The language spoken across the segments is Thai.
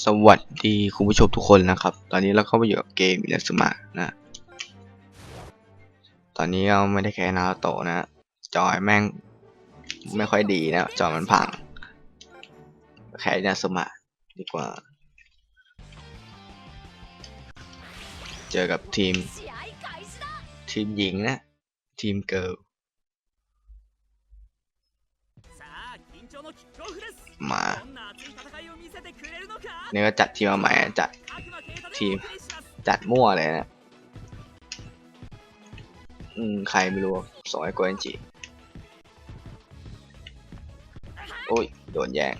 สวัสดีคุณผู้ชมทุกคนนะครับ ตอนนี้เราเข้าไปอยู่กับเกมอินสมานะ ตอนนี้เราไม่ได้แค่นาโตนะ จอยแม่งไม่ค่อยดีนะ จอยมันพัง แค่อินสมาดีกว่า เจอกับทีม ทีมหญิงนะ ทีมเกิร์ลมา นี่ก็จัดทีมใหม่จัดทีมจัดมั่วเลยนะ อืม ใครไม่รู้สอยโกเอนจีโอ้ย โดนแย่ง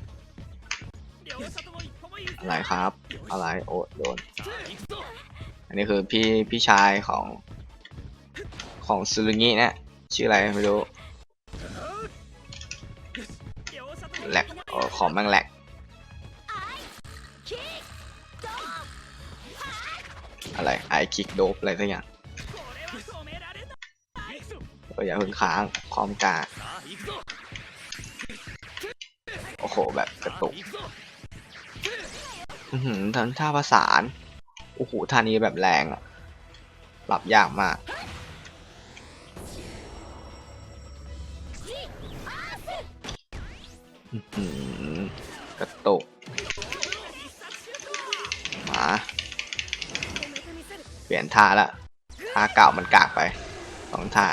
อะไรครับ อะไร โอ้โดน อันนี้คือพี่พี่ชายของของซูรุงินะชื่ออะไรไม่รู้แหลกคองแม่งแหลก อะไรไอคิกโดบอะไรสักอย่างอย่าพึ่งค้างคอมกาโอ้โห แบบกระตุกทั้งท่าประสาน โอ้โหท่านี้แบบแรงอะหลับยากมาก ท่าละท่าเก่ามันกากไปสองท่า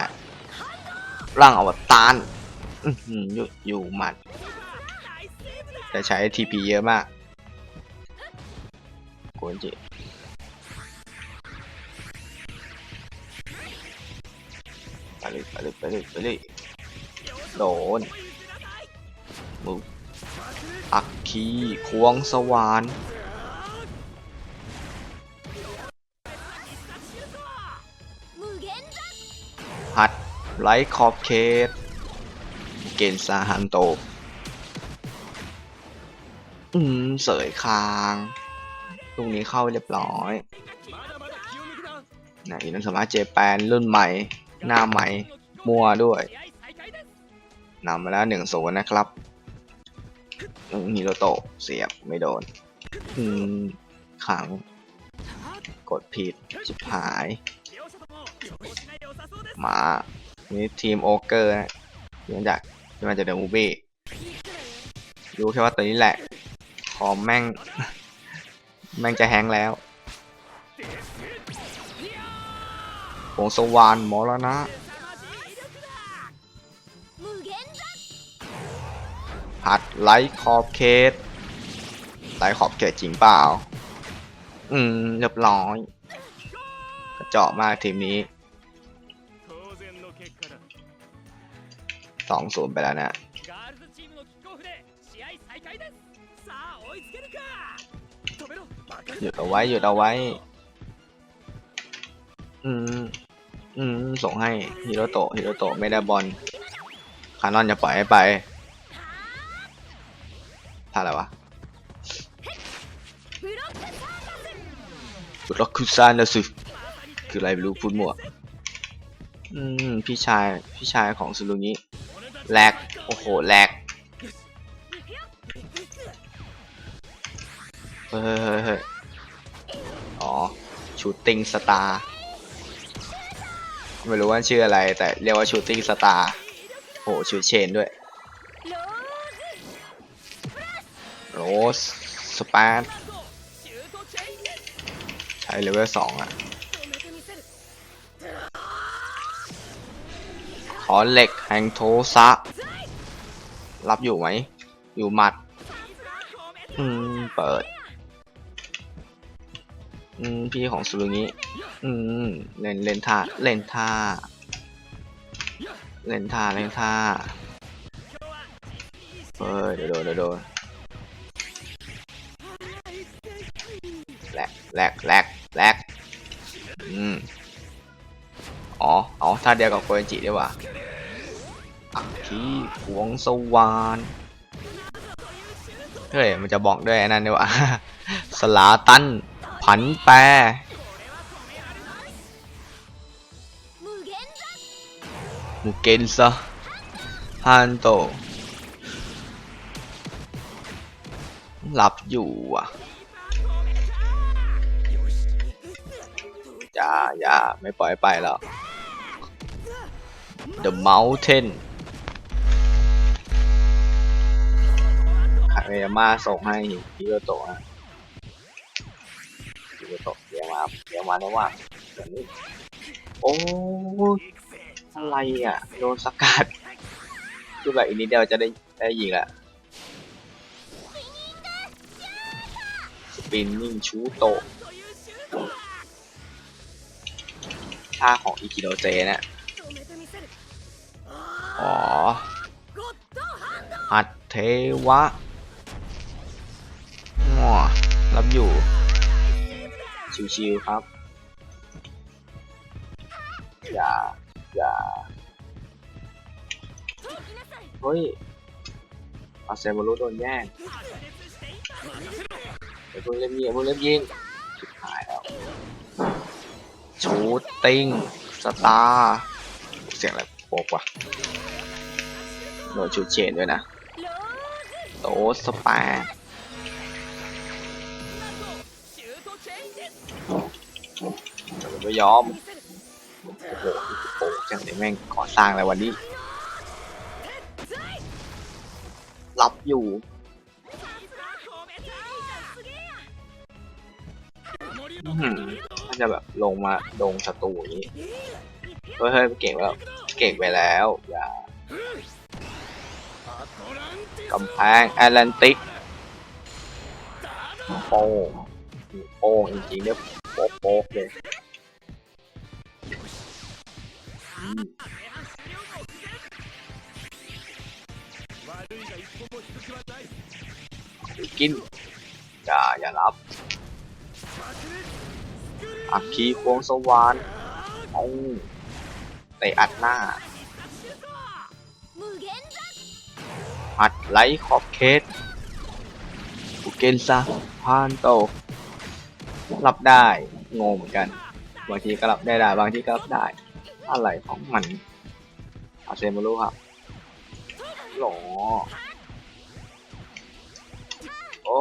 ร่างอวตารอยู่อยู่หมัด จะใช้ทีพีเยอะมากกวนจิไปเลยไปเลยไปเลยไปเลยโดนมุกอักคีควงสวรรค์ัดไลท์คอบเคสเกนซาฮันโต อืม เสยคาง ตรงนี้เข้าเรียบร้อยนะอินันสมาเจแปนรุ่นใหม่ หน้าใหม่ มัวด้วยนำมาแล้วหนึ่งโซนนะครับฮิโรโตะเสียบไม่โดนขัง กดผิดชิบหาย มานี่ทีมโอเกอร์นะมาจากที่มาจากเดอะมูบี้ดูแค่ว่าตัวนี้แหละขอมแม่ง แม่งจะแฮงแล้วผงสวานหมอแล้วนะผัดไลท์ขอบเขตไลท์ขอบเขตจริงเปล่า อืมเรียบร้อย เจาะมากทีมนี้สองศูนย์ไปแล้วนะหยุดเอาไว้หยุดเอาไว้ อืม อืม ส่งให้ฮิโรโตะฮิโรโตะไม่ได้บอลคานอนจะปล่อยให้ไปท่าอะไรวะบล็อกคุซานะสิ คืออะไรไม่รู้พูดมั่วอืมพี่ชายพี่ชายของซูรุงิแลกโอ้โหแลกเฮ้ยเฮ้ยเฮ้ยอ๋อชูตติงสตาร์ไม่รู้ว่าชื่ออะไร แต่เรียกว่าชูตติงสตาร์โหชูเชนด้วยโรสสปาร์ใช้เลเวลสองอะ ขอเหล็กแห่งโทสะ รับอยู่ไหม อยู่หมัด อืม เปิด อืม พี่ของซูรุงิอืม เล่น เล่นท่า เล่นท่า เล่นท่า เล่นท่าเฮ้ยเดี๋ยวโดนเดี๋ยวโดนแลกแลกแลกแลกอืม อ๋อ อ๋อท่าเดียวกับโคเอนจิดีกว่า ที่ขวงสวานเฮ้ยมันจะบอกด้วยนั่นด้วยว่าสลาตัน ผันแปรมูเกนซะฮันโต หลับอยู่อะอย่าอย่าไม่ปล่อยไปแล้ว The Mountain เดี๋มาส่งให้ยี่รโตะนะฮิโรโตะเดี๋ยวมาเดี๋ยวมาแล้วว่าเดี๋ยวนี้โอ้อะไรอะโดนสกัดคือแบบอีนิดเดียวจะได้ได้ยิงละสปินนิ่งชูโตะท่าของอิกิโดเจนะอ๋ออัดเทวะ ชิวๆครับ อย่า อย่า เฮ้ยอาเซมารู้โดนแย่งไอ้พยวเพิ่งเล่นยิงพวกเล่นยิงสุดท้ายแล้วชูติ้งสตาร์เสียงอะไรโปกวะโดนชูเชนด้วยนะโตสแปร์ ผมไม่ยอม โอ้โหโอ้โหจังเลยแม่งก่อสร้างอะไรวันนี้ รับอยู่ อื้อหืนจะแบบลงมาลงศัตรูอย่างนี้ เฮ้ยเก่งแล้ว เก่งไปแล้ว อย่ากำแพงแอตแลนติกโอ้โอ้งจริงๆเนี่ย โป๊กเลยกิน อย่า อย่ารับอักคีควงสวานค์เอาไปอัดหน้า อัดไลท์ขอบเคสบุเกนซาพานโต รับได้งงเหมือนกัน บางทีก็รับได้ได้บางทีก็รับได้ อะไรของมันอาเซมารู้ครับหรอโอ้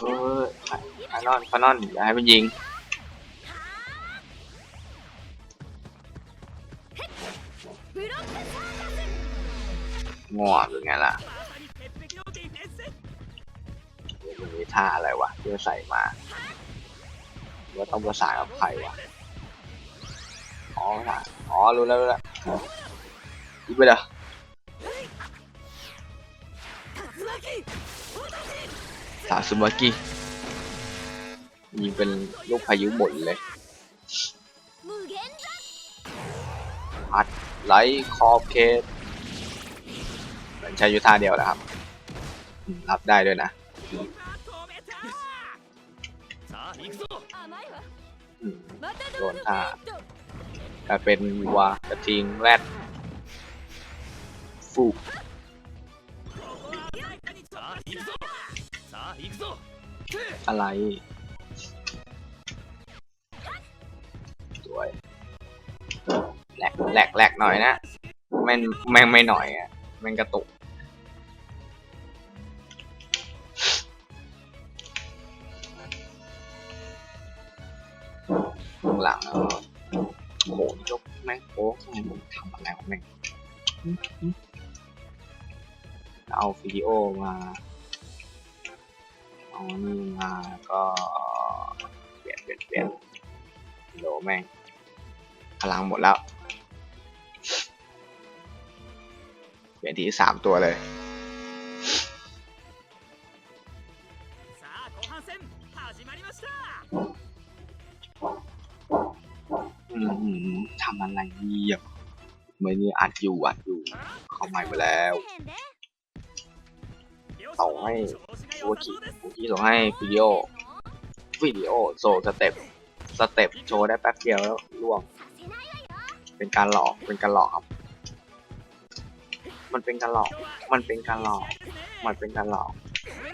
เออคานอนคานอนอย่าให้มันยิงง่หรือไงล่ะ มันมีท่าอะไรวะที่มัใส่มาว่าต้องประสานกับใครวะอ๋อประอ๋อรู้แล้วรู้แล้วยิงไปเละสาสุมากิยิงเป็นลูกพายุหมดเลยอัดไหลคอบเคสเหมือนใช้ยุท่าเดียวนะครับรับได้ด้วยนะ โดนท่ากลาเป็นวากระทิงแรดฟูอะไรสวยแหลกแหลกแหลกหน่อยนะแม่งแม่งไม่หน่อยอะแม่งกระตุก หลังแล้วก็โอ้โหนี่ยกแม่งโป๊กแม่งทำอะไรของแม่งอื้อหือเอาวิดีโอมา เอานี่มาก็เปลี่ยนเปลี่ยนเปลี่ยนโหลแม่งพลังหมดแล้ว เปลี่ยนทีสามตัวเลย さあ後半戦始まりました อืมอืมอืม ทำอะไรเนี่ยไม่นี่อัดอยู่อัดอยู่ เขาใหม่ไปแล้วส่งให้โอคิโอคิส่งให้วิดีโอวิดีโอโซสเต็ปสเต็ปโชว์ได้แป๊บเดียวแล้วล่วง เป็นการหลอกเป็นการหลอกครับ มันเป็นการหลอก มันเป็นการหลอก มันเป็นการหลอก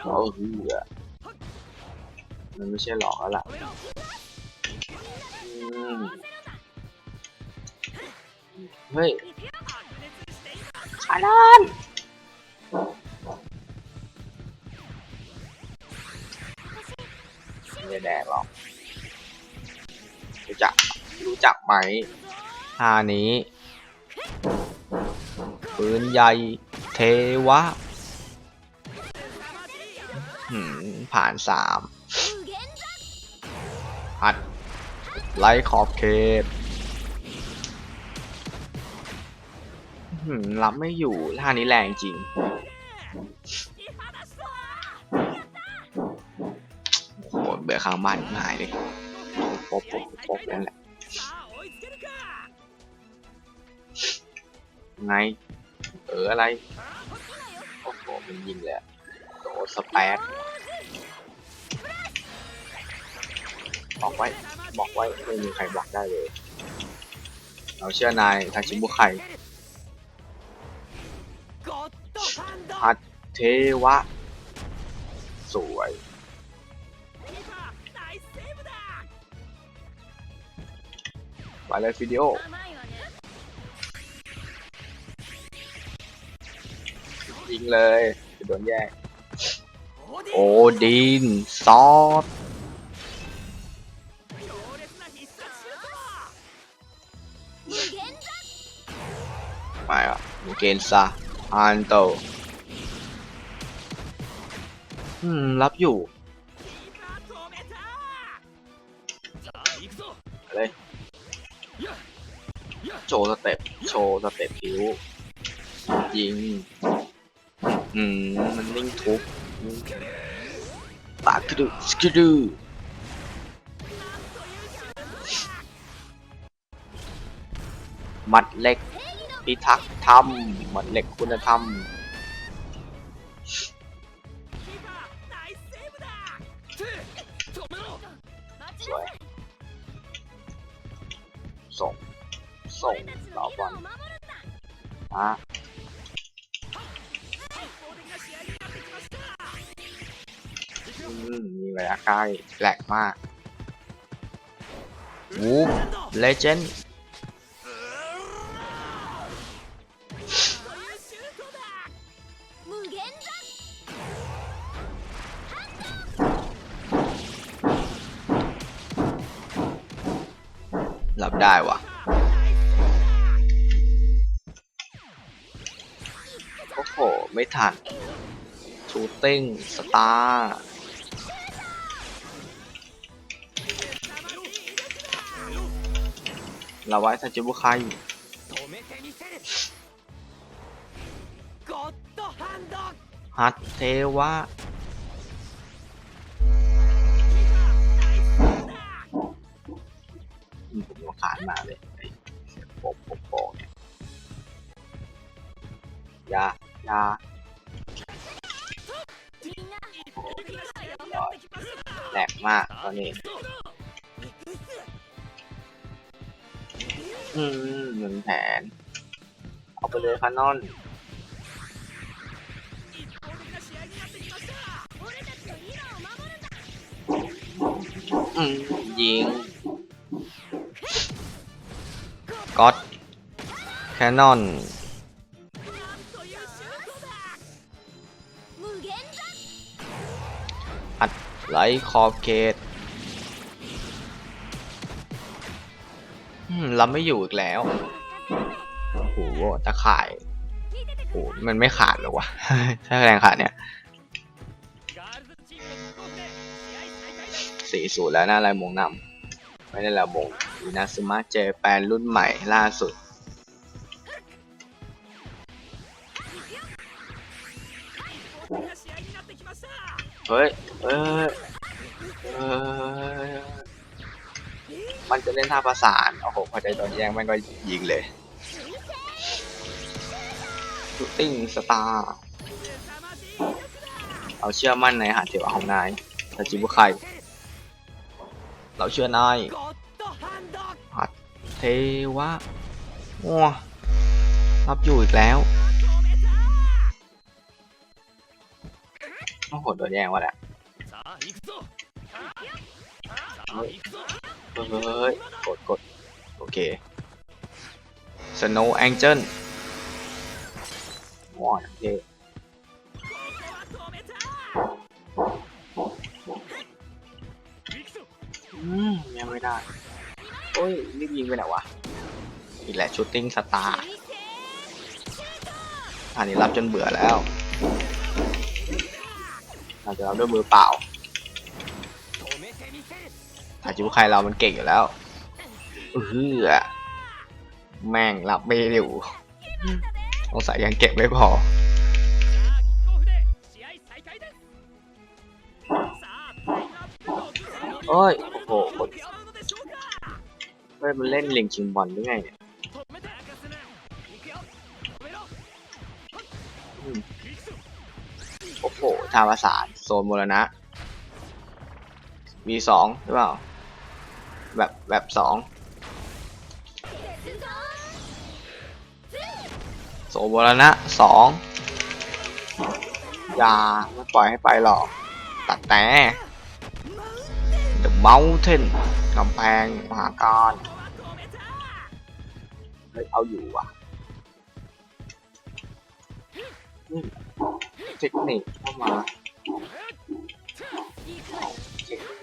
เออเหือมันไม่ใช่หลอกแล้วล่ะ เฮ้ยอาดอนไม่ได้แดงหรอก รู้จัก รู้จักไหมท่านี้ ปืนใหญ่ เทวะ ผ่านสามหัดไล่ขอบเขต รับไม่อยู่ท่านี้แรงจริง โหเบื่อข้างบ้านหายเลยปบปบปบนั่นแหละ ไง เอออะไร โอ้โหมันยิงเลยโดสแปดบอกไว้ บอกไว้ไม่มีใครบอกได้เลย เราเชื่อนายทาชิบุไค หัดเทวะ สวยมาเลยวิดีโอยิงเลยจะโดนแย่โอดิน ซอสมาอะเกนฑ์ซะ อันโตอืม รับอยู่เลยโชว์สเต็ปโชว์สเต็ปคิ้วยิง อืม มันนิ่งทุกปากกดูสกระดูมัดเล็ก พิทักษ์ธรรมหมดเหล็กคุณธรรมสวยส่ง ส่งต่อบอลอะมีระยะใกล้แปลกมากวูบเลเจนด์ หลับได้วะโอ้โห ไม่ทันชูติ้งสตาร์เราไว้ทันจิบุคายฮัตเทวะ โกงเนี่ยยายาแหลกมากตอนนี้ อืมหนึ่งแผน เอาไปเลยคานอนอืมยิงก๊ต แคนนอนอัดไหลคอเกตรัไม่อยู่อีกแล้ว โอ้โหตะข่าย โอ้มันไม่ขาดหรอวะ ถ้าแรงขาดเนี่ยสี่สูตรแล้วน่าอะไรมงนำไม่ได้ลายมงยูนาซึมะเจแปนรุ่นใหม่ล่าสุด เฮ้ยเอ้ยเอ้ยมันจะเล่นท่าประสานโอ้โหพอใจตอนแย่งมันก็ยิงเลยสติงสตาร์เอาเชื่อมั่นในหาเทวะของนายแต่จิบุไคเราเชื่อนายหัดเทวะงัวรับอยู่อีกแล้ว โอ้โหโดนแย่งวะแหละเฮ้ยกดกดโอเค Snow Angel วอนเย่ยังไม่ได้ โอ้ยนี่ยิงไปไหนวะอีกแหละชูตติ้งสตาร์อันนี้รับจนเบื่อแล้ว เาจจะทำด้วยมือเปล่าอาจิบุครเรามันเก่งอยู่แล้วเฮือแม่งรับไม่อยู่สงสัยยังเก็บไม่พอโอ้ย โอ้โหเฮ้ยมันเล่นลิงชิงบอลหรือไงเนี่ย โอ้ธรรมศาสตร์โซนมรณะ มีสองหรือเปล่า แบบแบบสองโซนมรณะสองอย่าไม่ปล่อยให้ไปหรอก ตัดแต่ The Mountain กำแพงมหาการเฮ้ยเอาอยู่ว่ะ เทคนิคเข้ามา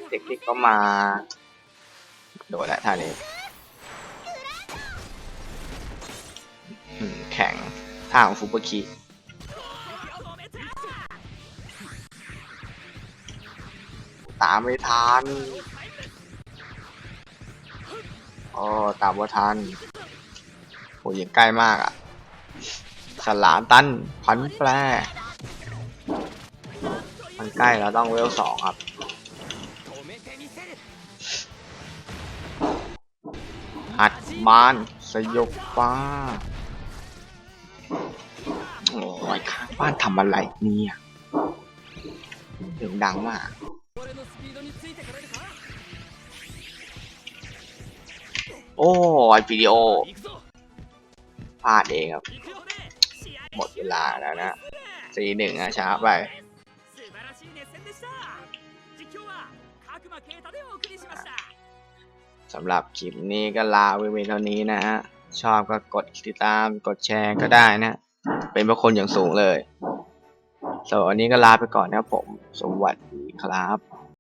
เทคนิคเข้ามา โดนแล้วท่านี้แข็งท่าของฟุบคีตามไม่ทันอ๋อตามว่าทันโหยังใกล้มากอะ่ะ ฉลามตัน พันแปรันใกล้แล้วต้องเวลสองครับหัดมานสยบป้าโอ้ยข้างบ้านทำอะไรเนี่ยเดืองดังมากโอ้ยวิดีโอพลาดเองครับ หมดเวลาแล้วนะสี่หนึ่งอะช้าไป สำหรับคลิปนี้ก็ลาไว้เพียงเท่านี้นะฮะ ชอบก็กดติดตามกดแชร์ก็ได้นะ เป็นพระคนอย่างสูงเลยสำหรับวันนี้ก็ลาไปก่อนนะครับผม สวัสดีครับ